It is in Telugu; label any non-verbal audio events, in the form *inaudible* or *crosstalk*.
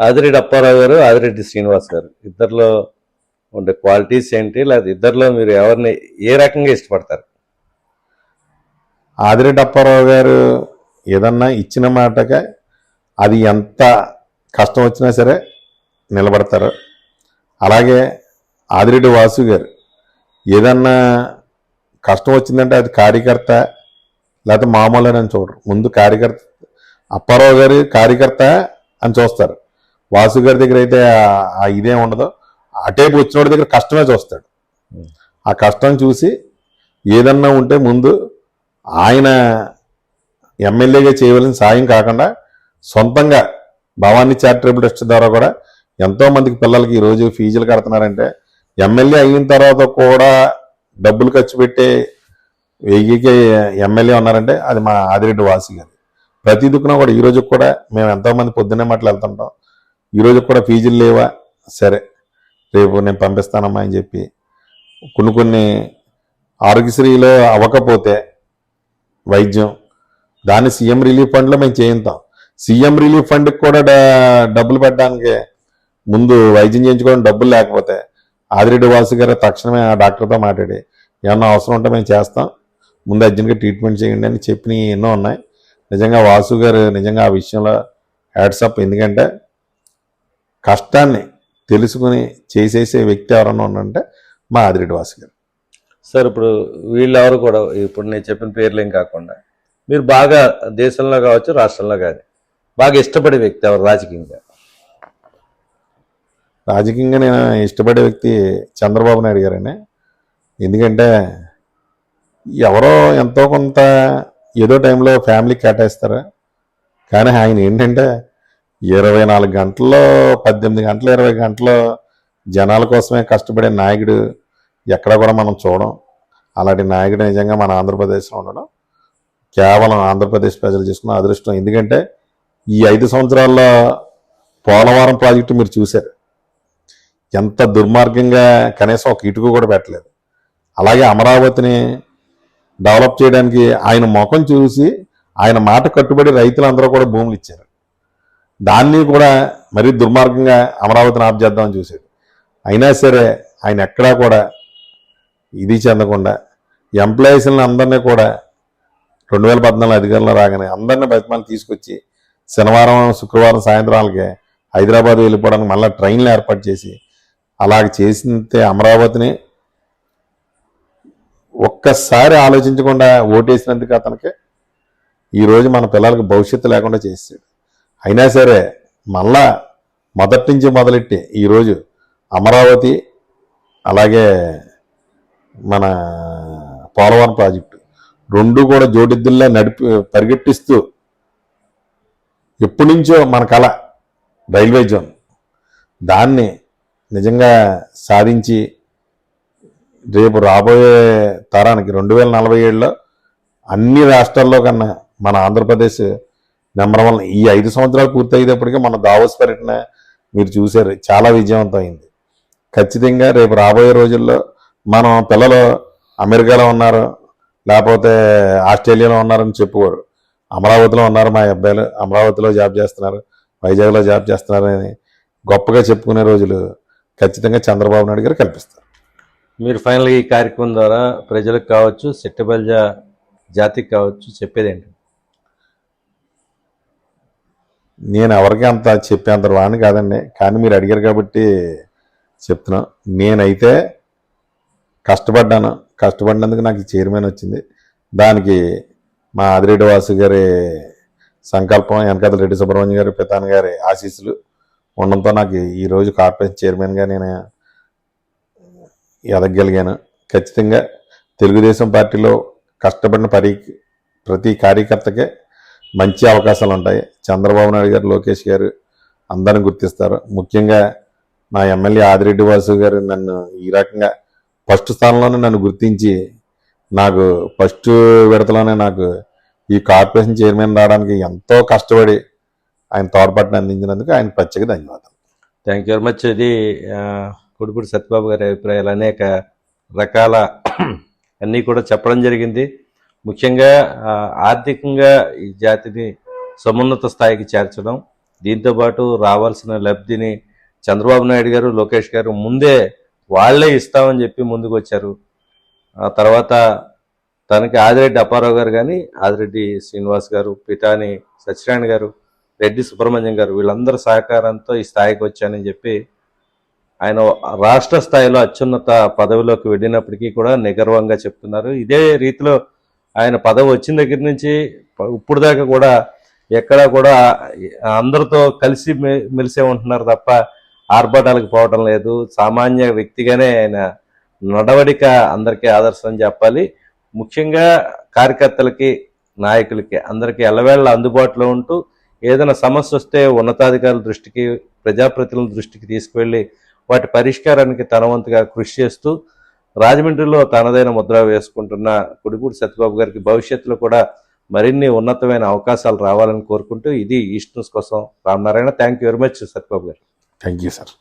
ఆదిరెడ్డి అప్పారావు గారు ఆదిరెడ్డి శ్రీనివాస్ గారు. ఇద్దరిలో ఉండే క్వాలిటీస్ ఏంటి? లేదా ఇద్దరిలో మీరు ఎవరిని ఏ రకంగా ఇష్టపడతారు? ఆదిరెడ్డి అప్పారావు గారు ఏదన్నా ఇచ్చిన మాటగా అది ఎంత కష్టం వచ్చినా సరే నిలబడతారు. అలాగే ఆదిరెడ్డి వాసు గారు ఏదన్నా కష్టం వచ్చిందంటే అది కార్యకర్త లేకపోతే మామూలు అని చూడరు. ముందు కార్యకర్త అప్పారావు గారు కార్యకర్త అని చూస్తారు. వాసు గారి దగ్గర అయితే ఆ- ఇదే ఉండదు. అటేపు వచ్చినోడి దగ్గర కష్టమే చూస్తాడు. ఆ కష్టం చూసి ఏదన్నా ఉంటే ముందు ఆయన ఎమ్మెల్యేగా చేయవలసిన సాయం కాకుండా సొంతంగా భవానీ చారిటబుల్ ట్రస్ట్ ద్వారా కూడా ఎంతోమందికి పిల్లలకి ఈరోజు ఫీజులు కడుతున్నారంటే ఎమ్మెల్యే అయిన తర్వాత కూడా డబ్బులు ఖర్చు పెట్టే వెయ్యికి ఎమ్మెల్యే ఉన్నారంటే అది మా ఆదిరెడ్డి వాసి గారు. ప్రతి దుక్కున కూడా ఈరోజు కూడా మేము ఎంతో మంది పొద్దున్నే మాటలు వెళ్తుంటాం. ఈరోజు కూడా ఫీజులు లేవా? సరే రేపు నేను పంపిస్తానమ్మా అని చెప్పి కొన్ని కొన్ని ఆరోగ్యశ్రీలో అవ్వకపోతే వైద్యం దాన్ని సీఎం రిలీఫ్ ఫండ్లో మేము చేయిస్తాం సీఎం రిలీఫ్ ఫండ్కి కూడా డబ్బులు పెట్టడానికి ముందు వైద్యం చేయించుకోవడం డబ్బులు లేకపోతే ఆదిరెడ్డి వాసు గారు తక్షణమే ఆ డాక్టర్తో మాట్లాడి ఏమన్నా అవసరం ఉంటే మేము చేస్తాం. ముందు అర్జెంట్గా ట్రీట్మెంట్ చేయండి అని చెప్పినవి ఎన్నో ఉన్నాయి. నిజంగా వాసు గారు నిజంగా ఆ విషయంలో హ్యాడ్సప్ ఎందుకంటే కష్టాన్ని తెలుసుకుని చేసేసే వ్యక్తి ఎవరన్నా ఉన్నారంటే మా ఆదిరెడ్డి వాసు గారు. సార్ ఇప్పుడు వీళ్ళెవరు కూడా ఇప్పుడు నేను చెప్పిన పేర్లేం కాకుండా మీరు బాగా దేశంలో కావచ్చు రాష్ట్రంలో కానీ బాగా ఇష్టపడే వ్యక్తి ఎవరు రాజకీయంగా? రాజకీయంగా నేను ఇష్టపడే వ్యక్తి చంద్రబాబు నాయుడు గారని. ఎందుకంటే ఎవరో ఎంతో కొంత ఏదో టైంలో ఫ్యామిలీకి కేటాయిస్తారు. కానీ ఆయన ఏంటంటే ఇరవై నాలుగు గంటల్లో పద్దెనిమిది గంటలు ఇరవై గంటలు జనాల కోసమే కష్టపడే నాయకుడు ఎక్కడ కూడా మనం చూడం. అలాంటి నాయకుడు నిజంగా మన ఆంధ్రప్రదేశ్లో ఉండడం కేవలం ఆంధ్రప్రదేశ్ ప్రజలు చేసుకున్న అదృష్టం. ఎందుకంటే ఈ ఐదు సంవత్సరాల్లో పోలవరం ప్రాజెక్టు మీరు చూశారు. ఎంత దుర్మార్గంగా కనీసం ఒక ఇటుకు కూడా పెట్టలేదు. అలాగే అమరావతిని డెవలప్ చేయడానికి ఆయన ముఖం చూసి ఆయన మాట కట్టుబడి రైతులందరూ కూడా భూములు ఇచ్చారు. దాన్ని కూడా మరీ దుర్మార్గంగా అమరావతిని ఆప్ చేద్దామని చూశాడు అయినా సరే ఆయన ఎక్కడా కూడా ఇది చెందకుండా ఎంప్లాయీస్ని అందరినీ కూడా రెండు వేల పద్నాలుగు అధికారంలో రాగానే అందరినీ బతిమాలు తీసుకొచ్చి శనివారం శుక్రవారం సాయంత్రాలకే హైదరాబాద్ వెళ్ళిపోవడానికి మళ్ళీ ట్రైన్లు ఏర్పాటు చేసి అలాగ చేసితే అమరావతిని ఒక్కసారి ఆలోచించకుండా ఓటేసినందుకు అతనికి ఈరోజు మన పిల్లలకు భవిష్యత్తు లేకుండా చేసాడు అయినా సరే మళ్ళా మొదటి నుంచి మొదలెట్టి ఈరోజు అమరావతి అలాగే మన పోలవరం ప్రాజెక్టు రెండు కూడా జోడిద్దుల్లా నడిపి పరిగెట్టిస్తూ ఎప్పటి నుంచో మన కళ రైల్వే జోన్. దాన్ని నిజంగా సాధించి రేపు రాబోయే తరానికి రెండు వేల నలభై ఏడులో అన్ని రాష్ట్రాల్లో కన్నా మన ఆంధ్రప్రదేశ్ నెంబర్ వన్ ఈ ఐదు సంవత్సరాలు పూర్తయ్యేటప్పటికీ మన దావోస్ పర్యటన మీరు చూశారు. చాలా విజయవంతం అయింది ఖచ్చితంగా రేపు రాబోయే రోజుల్లో మనం పిల్లలు అమెరికాలో ఉన్నారు లేకపోతే ఆస్ట్రేలియాలో ఉన్నారని చెప్పుకోరు. అమరావతిలో ఉన్నారు మా అబ్బాయిలు. అమరావతిలో జాబ్ చేస్తున్నారు వైజాగ్లో జాబ్ చేస్తున్నారు అని గొప్పగా చెప్పుకునే రోజులు ఖచ్చితంగా చంద్రబాబు నాయుడు గారు కల్పిస్తారు. మీరు ఫైనల్గా ఈ కార్యక్రమం ద్వారా ప్రజలకు కావచ్చు సెట్టబల్జ జాతికి కావచ్చు చెప్పేది ఏంటి? నేను ఎవరికి అంత చెప్పేంత వాణి కాదండి. కానీ మీరు అడిగారు కాబట్టి చెప్తున్నాను నేనైతే కష్టపడ్డాను. కష్టపడినందుకు నాకు చైర్మన్ వచ్చింది. దానికి మా ఆదిరెడ్డి వాసు గారి సంకల్పం వెనకాల రెడ్డి సుబ్రహ్మణ్యం గారి పితాన్ గారి ఆశీస్సులు ఉండడంతో నాకు ఈరోజు కార్పొరేషన్ చైర్మన్గా నేను ఎదగలిగాను. ఖచ్చితంగా తెలుగుదేశం పార్టీలో కష్టపడిన పరి ప్రతి కార్యకర్తకే మంచి అవకాశాలు ఉంటాయి చంద్రబాబు నాయుడు గారు లోకేష్ గారు అందరిని గుర్తిస్తారు. ముఖ్యంగా మా ఎమ్మెల్యే ఆదిరెడ్డి వాసు గారు నన్ను ఈ రకంగా ఫస్ట్ స్థానంలోనే నన్ను గుర్తించి నాకు ఫస్ట్ విడతలోనే నాకు ఈ కార్పొరేషన్ చైర్మన్ రావడానికి ఎంతో కష్టపడి ఆయన తోడ్పాటును అందించినందుకు ఆయన ప్రత్యేక ధన్యవాదాలు. థ్యాంక్ యూ వెరీ మచ్ ఇది కొడుకుడు సత్యబాబు గారి అభిప్రాయాలు అనేక రకాల *clears throat* అన్నీ కూడా చెప్పడం జరిగింది. ముఖ్యంగా ఆర్థికంగా ఈ జాతిని సమున్నత స్థాయికి చేర్చడం దీంతో పాటు రావాల్సిన లబ్ధిని చంద్రబాబు నాయుడు గారు లోకేష్ గారు ముందే వాళ్ళే ఇస్తామని చెప్పి ముందుకు వచ్చారు ఆ తర్వాత తనకి ఆదిరెడ్డి అప్పారావు గారు కానీ ఆదిరెడ్డి శ్రీనివాస్ గారు పితాని సత్యనారాయణ గారు రెడ్డి సుబ్రహ్మణ్యం గారు వీళ్ళందరి సహకారంతో ఈ స్థాయికి వచ్చానని చెప్పి ఆయన రాష్ట్ర స్థాయిలో అత్యున్నత పదవిలోకి వెళ్ళినప్పటికీ కూడా నిగర్వంగా చెప్తున్నారు. ఇదే రీతిలో ఆయన పదవి వచ్చిన దగ్గర నుంచి ఇప్పుడు దాకా కూడా ఎక్కడా కూడా అందరితో కలిసి మె- మెలిసే ఉంటున్నారు తప్ప ఆర్భాటాలకు పోవటం లేదు. సామాన్య వ్యక్తిగానే ఆయన నడవడిక అందరికీ ఆదర్శం చెప్పాలి. ముఖ్యంగా కార్యకర్తలకి నాయకులకి అందరికీ ఎల్లవేళ అందుబాటులో ఉంటూ ఏదైనా సమస్య వస్తే ఉన్నతాధికారుల దృష్టికి ప్రజాప్రతినిధుల దృష్టికి తీసుకువెళ్ళి వాటి పరిష్కారానికి తన వంతుగా కృషి చేస్తూ రాజమండ్రిలో తనదైన ముద్ర వేసుకుంటున్న కుడిపూడి సత్యబాబు గారికి భవిష్యత్తులో కూడా మరిన్ని ఉన్నతమైన అవకాశాలు రావాలని కోరుకుంటూ ఇది ఈస్ట్ న్యూస్ కోసం Ramanarayana. Thank you very much Satyababu గారు. Thank you sir